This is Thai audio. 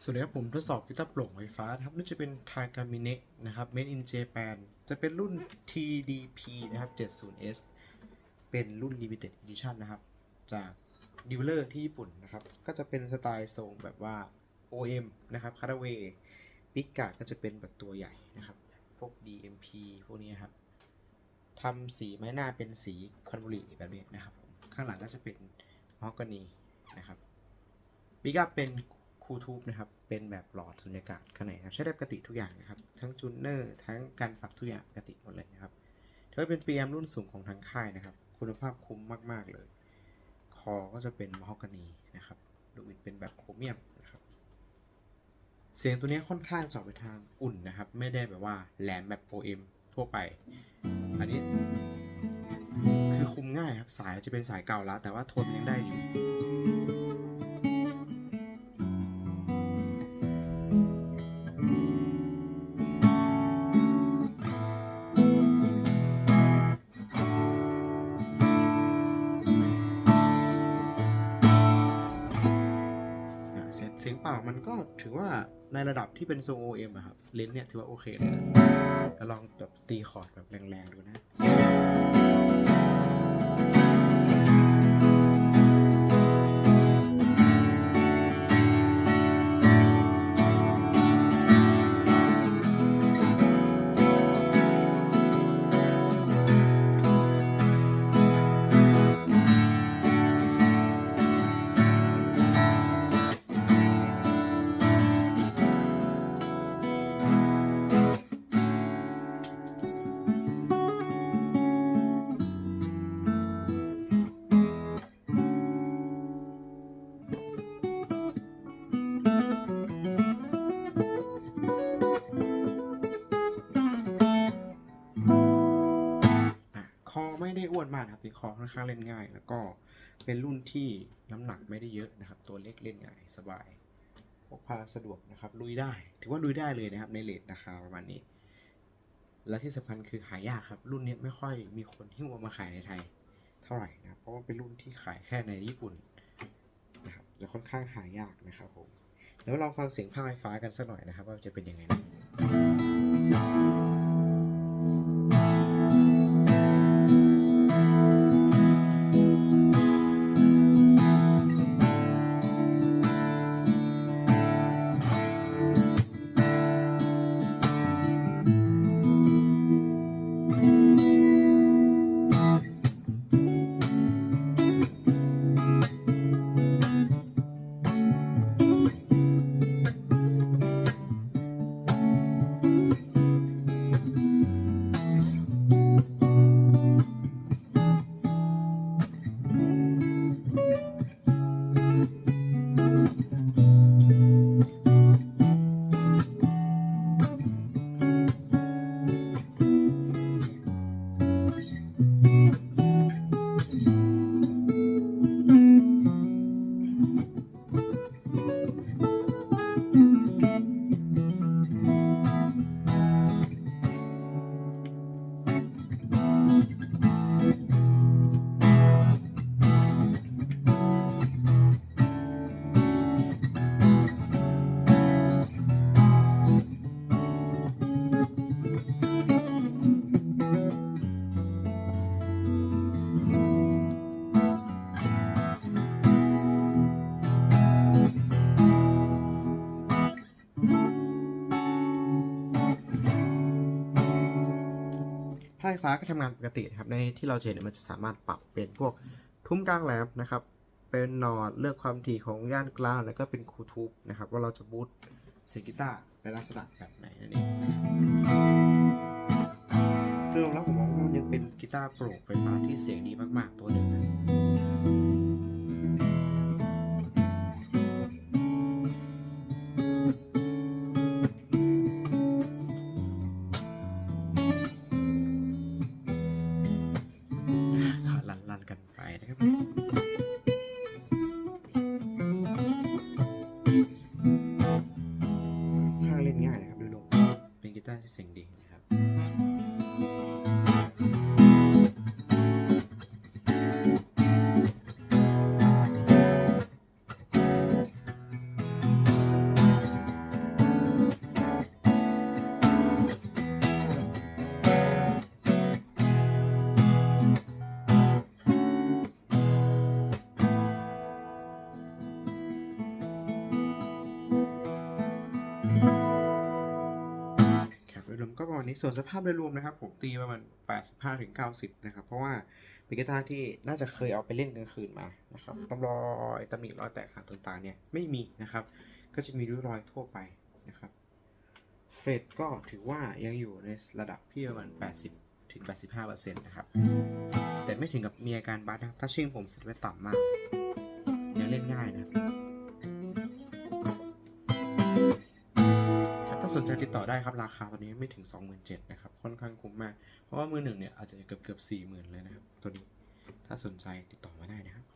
สวัสดีครับผมทดสอบกีตาร์โปร่งไฟฟ้านะครับนี่จะเป็น t a g a m i n e นะครับ Made in Japan จะเป็นรุ่น TDP นะครับ 70S เป็นรุ่น Limited Edition นะครับ จากดีลเลอร์ที่ญี่ปุ่นนะครับ ก็จะเป็นสไตล์ทรงแบบว่า OM นะครับ c a t a w a y ปิกกาก็จะเป็นแบบตัวใหญ่นะครับ พวก DMP พวกนี้ครับทำสีไม้หน้าเป็นสีคอนบุรีแบบนี้นะครับ ข้างหลังก็จะเป็นมอกกานีนะครับปิกอัพเป็น คูทูบนะครับ เป็นแบบหลอดสุญญากาศข้างในครับใช้ได้ปกติทุกอย่างนะครับ ทั้งจูนเนอร์ทั้งการปรับทุกอย่างปกติหมดเลยนะครับถือว่าเป็น PM รุ่นสูงของทางค่ายนะครับ คุณภาพคุ้มมาก ๆ เลย คอก็จะเป็นมอฮอกานีนะครับดูอินเป็นแบบโครเมียมนะครับ เสียงตัวนี้ค่อนข้างจออกไปทางอุ่นนะครับ ไม่ได้แบบว่าแหลมแบบ OM ทั่วไป อันนี้คือคุมง่ายครับ สายจะเป็นสายเก่าแล้ว แต่ว่าโทนยังได้อยู่ สียงเสียงเปล่ามันก็ถือว่าในระดับที่เป็นทรง OM อะครับ เลนส์เนี่ยถือว่าโอเคเลยนะแล้วลองแบบตีคอร์ดแบบแรงๆดูนะ อ้วนมากครับตีคอค่อนข้างเล่นง่าย แล้วก็เป็นรุ่นที่น้ำหนักไม่ได้เยอะนะครับ ตัวเล็กเล่นง่ายสบายพกพาสะดวกนะครับลุยได้ ถือว่าลุยได้เลยนะครับในเลทราคาประมาณนี้ และที่สำคัญคือหายากครับ รุ่นนี้ไม่ค่อยมีคนที่เอามาขายในไทย เท่าไหร่นะเพราะว่าเป็นรุ่นที่ขายแค่ในญี่ปุ่นนะครับจะค่อนข้างหายากนะครับผมเดี๋ยวลองฟังเสียงภาคไฟฟ้ากันสักหน่อยนะครับ ว่าจะเป็นยังไงนะาไฟฟ้าก็ทำงานปกติครับ ในที่เราเห็นเนยมันจะสามารถปรับเป็นพวกทุ่มกลางแหลมนะครับ เป็นนอดเลือกความถี่ของย่านกลางแล้วก็เป็นคูทูบนะครับ ว่าเราจะบูตเสียงกีตาร์ในลักษณะแบบไหนนั่นเองเริ่มแล้วผมมองว่ายังเป็นกีตาร์โปร่งไฟฟ้าที่เสียงดีมากๆตัวหนึ่งนะ ก็ประมาณนี้ส่วนสภาพโดยรวมนะครับ ผมตีประมาณ 85ถึง90 นะครับ เพราะว่าเป็นกีตาร์ที่น่าจะเคยเอาไปเล่นกลางคืนมานะครับร่องรอยตำหนิรอยแตกหักต่างๆเนี่ยไม่มีนะครับ ก็จะมีริ้วรอยทั่วไปนะครับเฟรดก็ถือว่ายังอยู่ในระดับที่ประมาณ 80ถึง85%นะครับ แต่ไม่ถึงกับมีอาการบัสนะถ้าชิ่งผมเซ็ตไว้ต่ำมากยังเล่นง่ายนะครับ สนใจติดต่อได้ครับ ราคาตอนนี้ไม่ถึง 27,000นะครับ ค่อนข้างคุ้มมาก เพราะว่ามือหนึ่งเนี่ยอาจจะเกือบเกือบ40,000 เลยนะครับ ตัวนี้ ถ้าสนใจติดต่อมาได้นะครับขอบคุณครับ